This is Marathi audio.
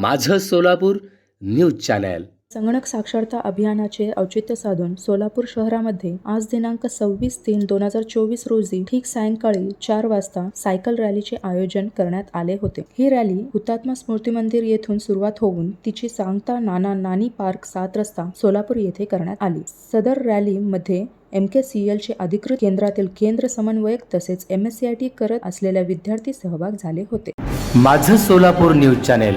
माझं सोलापूर न्यूज चॅनल. संगणक साक्षरता अभियानाचे औचित्य साधून सोलापूर शहरामध्ये आज दिनांक सव्वीस तीन दोन हजार चोवीस रोजी ठीक सायंकाळी चार वाजता सायकल रॅलीचे आयोजन करण्यात आले होते. ही रॅली हुतात्मा स्मृती मंदिर येथून सुरुवात होऊन तिची सांगता नाना नानी पार्क सात रस्ता सोलापूर येथे करण्यात आली. सदर रॅली मध्ये एम के सी एलचे अधिकृत केंद्रातील केंद्र समन्वयक तसेच M S C I T करत असलेल्या विद्यार्थी सहभाग झाले होते. माझं सोलापूर न्यूज चॅनेल